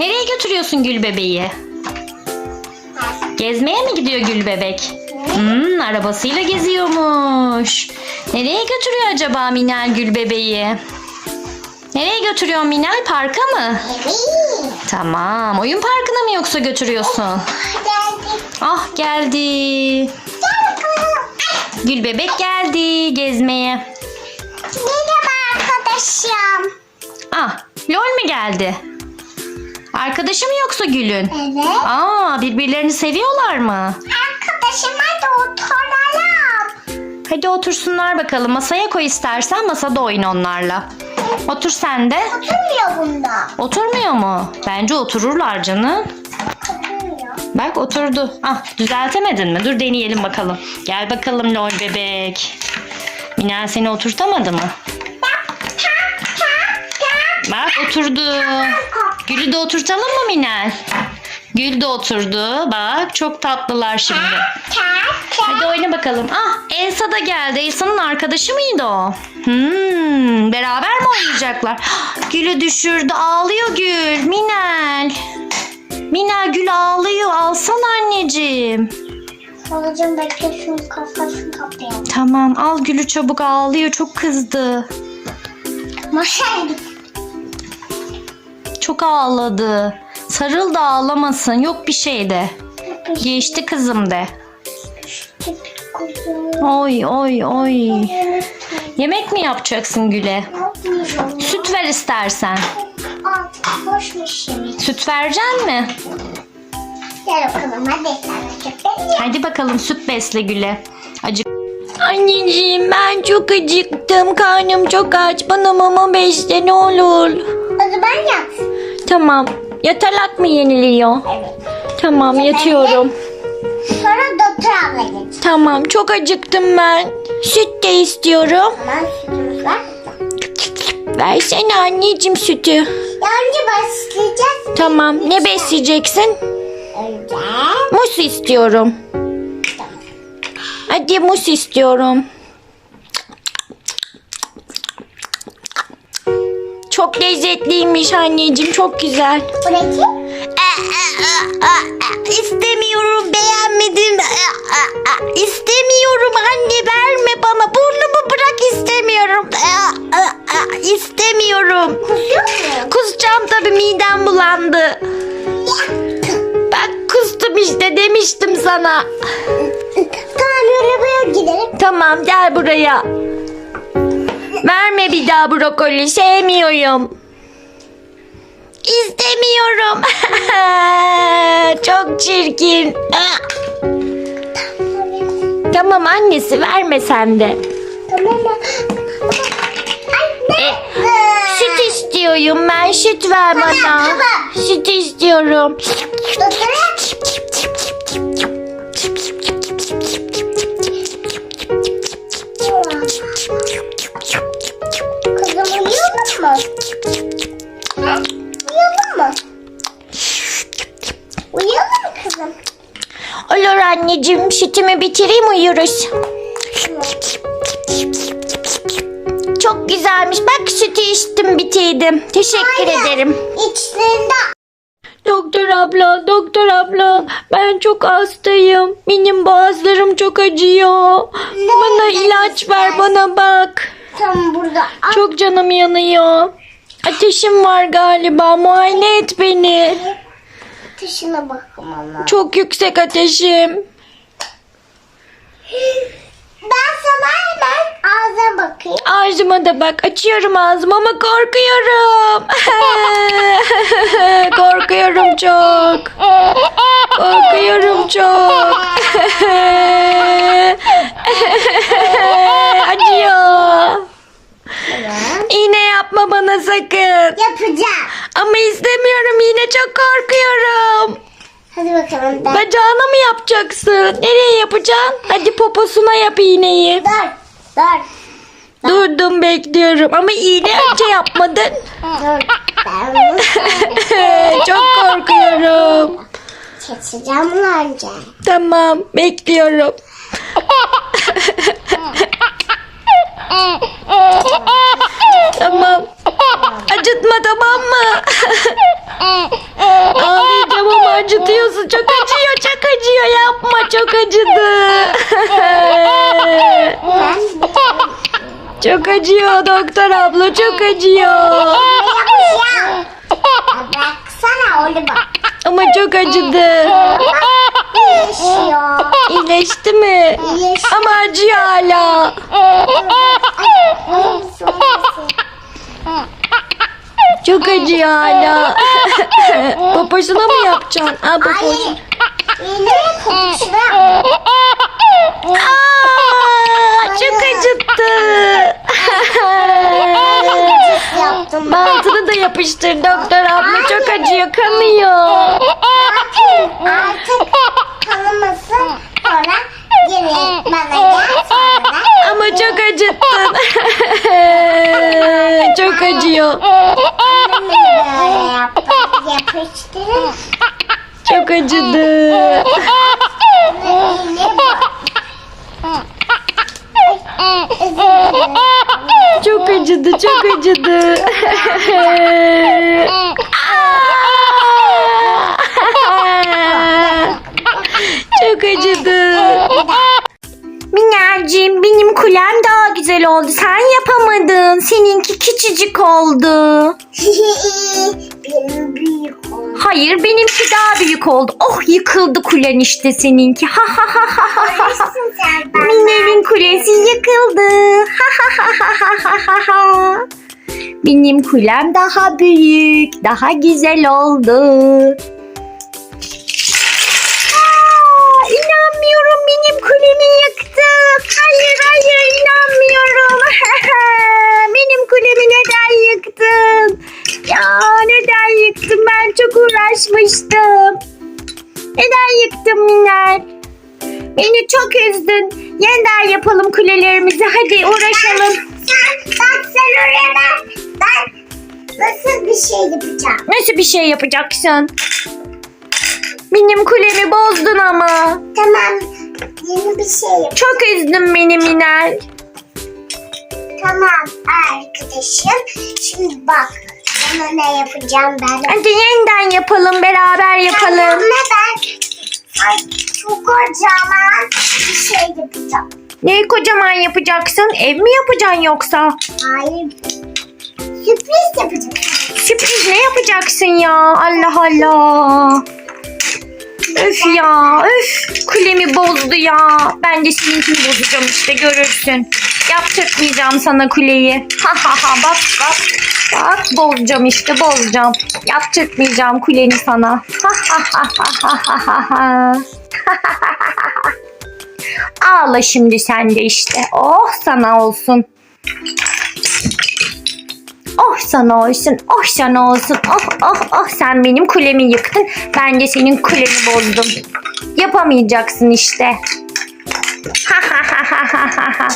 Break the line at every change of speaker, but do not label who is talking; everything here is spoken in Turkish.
Nereye götürüyorsun Gül bebeği? Gezmeye mi gidiyor Gül bebek? Hmm, arabasıyla geziyormuş. Nereye götürüyor acaba Minel Gül bebeği? Nereye götürüyor Minel? Parka mı?
Evet.
Tamam. Oyun parkına mı yoksa götürüyorsun? Ah geldi. Gül bebek geldi gezmeye.
Merhaba arkadaşım.
Ah, Lol mi geldi? Arkadaşı mı yoksa Gül'ün?
Evet.
Aa, birbirlerini seviyorlar mı?
Arkadaşım hadi oturalım.
Hadi otursunlar bakalım. Masaya koy istersen masada oyun onlarla. Otur sen de.
Oturmuyor bunda.
Oturmuyor mu? Bence otururlar canım.
Oturmuyor.
Bak oturdu. Ah düzeltemedin mi? Dur deneyelim bakalım. Gel bakalım lol bebek. Minel seni oturtamadı mı? Bak oturdu. Gül'ü de oturtalım mı Minel? Gül de oturdu. Bak çok tatlılar şimdi. Hadi oyna bakalım. Ah Elsa da geldi. Elsa'nın arkadaşı mıydı o? Hmm, beraber mi oynayacaklar? Gül'ü düşürdü. Ağlıyor Gül. Minel. Minel Gül ağlıyor. Alsana anneciğim.
Babacım bekle şunun kafasını kapayalım.
Tamam al Gül'ü çabuk ağlıyor. Çok kızdı.
Masaya git.
Çok ağladı. Sarıl da ağlamasın. Yok bir şey de. Geçti kızım de. Oy oy oy. Yemek mi yapacaksın Gül'e? Süt ver istersen. Süt vereceksin mi?
Gel bakalım hadi.
Hadi bakalım süt besle Gül'e. Acık. Anneciğim ben çok acıktım. Karnım çok aç. Bana mama besle ne olur.
O zaman yat.
Tamam. Yatalak mı yeniliyor?
Evet.
Tamam yatıyorum.
Sonra doktor abla geç.
Tamam çok acıktım ben. Süt de istiyorum.
Tamam sütümüz var.
Versene anneciğim sütü.
Ya önce başlayacağız.
Tamam ne besleyeceksin?
Önce.
Mus istiyorum. Hadi mus istiyorum. Çok lezzetliymiş anneciğim çok güzel.
Burası.
İstemiyorum beğenmedim. İstemiyorum anne verme bana. Burnumu bırak istemiyorum. İstemiyorum.
Kusuyor mu?
Kusacağım tabii midem bulandı. Ben kustum işte demiştim sana.
Tamam arabaya gidelim.
Tamam gel buraya. Verme bir daha brokoli sevmiyorum. İstemiyorum. Çok çirkin. Tamam annesi verme sen de. E, süt istiyorum ben süt ver bana. Süt istiyorum. Anneciğim sütümü bitireyim uyuruz. Çok güzelmiş. Bak sütü içtim bitirdim. Teşekkür
Hayır.
ederim.
İçlerinde
Doktor abla, doktor abla. Ben çok hastayım. Benim boğazlarım çok acıyor. Bana ilaç ver, bana bak.
tam burada.
Çok canım yanıyor. Ateşim var galiba. Muayene et beni.
Dışına bakmam
Çok yüksek ateşim.
Ben sana hemen ağza bakayım.
Ağzıma da bak. Açıyorum ağzımı ama korkuyorum. korkuyorum çok. Korkuyorum çok. Acıyor. İğne yapma bana sakın.
Yapacağım.
Ama istemiyorum yine çok korkuyorum.
Hadi bakalım. Ben...
Bacağına mı yapacaksın? Nereye yapacaksın? Hadi poposuna yap iğneyi.
Dur. Dur.
Durdum bekliyorum ama iğne önce yapmadın.
Dur. Ben bunu
çok korkuyorum.
keseceğim bunu önce.
Tamam bekliyorum. tamam. Acıtma tamam mı? çok acıdı. çok acıyor doktor abla çok acıyor.
Baksana öyle bak.
Ama çok acıdı.
İyileşiyor.
İyileşti mi?
İyileşti.
Ama acıyor hala. Çok acıyor hala. Poposuna mı yapacaksın? Ha,
poposuna.
Aa, çok acıttı.
Yaptım.
Bantını da yapıştır doktor abla çok acıyor kanıyor.
Artık kanamasın. Sonra geri bana gel sonra.
Ama çok acıttın. çok acıyor.
Böyle. Yapıştırın.
Çok acıdı. Çok acıdı, çok acıdı. çok acıdı. Minacığım benim kulem daha güzel oldu. Sen yapamadın. Seninki küçücük oldu. Hayır benimki daha büyük oldu. Oh yıkıldı kulen işte seninki. Ha ha ha ha ha ha. Mine'nin kulesi yıkıldı. Ha ha ha ha ha ha ha. Benim kulem daha büyük, daha güzel oldu. Aa, inanmıyorum benim kulemi yıktı. Hayır hayır inanmıyorum. Uğraşmıştım. Neden yıktın Minel? Beni çok üzdün. Yeniden yapalım kulelerimizi. Hadi uğraşalım.
Sen bak sen oraya ben. Ben nasıl bir şey yapacağım?
Nasıl bir şey yapacaksın? Benim kulemi bozdun ama.
Tamam. Yeni bir şey yap.
Çok üzdün beni Minel.
Tamam arkadaşım. Şimdi bak. Sana ne yapacağım ben?
Hadi yeniden yapalım. Beraber yapalım.
Tamam, ben çok kocaman bir şey yapacağım.
Ne kocaman yapacaksın? Ev mi yapacaksın yoksa?
Hayır. Sürpriz yapacağım.
Sürpriz ne yapacaksın ya? Allah Allah. Öf ya öf kulemi bozdu ya. Ben de seninkini bozacağım işte görürsün. Yaptırtmayacağım sana kuleyi. Ha ha ha bak bak. Bak bozacağım işte bozacağım. Yaptırtmayacağım kuleni sana. Ağla şimdi sen de işte. Oh sana olsun. Oh sana olsun, oh sana olsun, oh oh oh sen benim kulemi yıktın, ben de senin kuleni bozdum. Yapamayacaksın işte. Ha ha ha ha ha ha.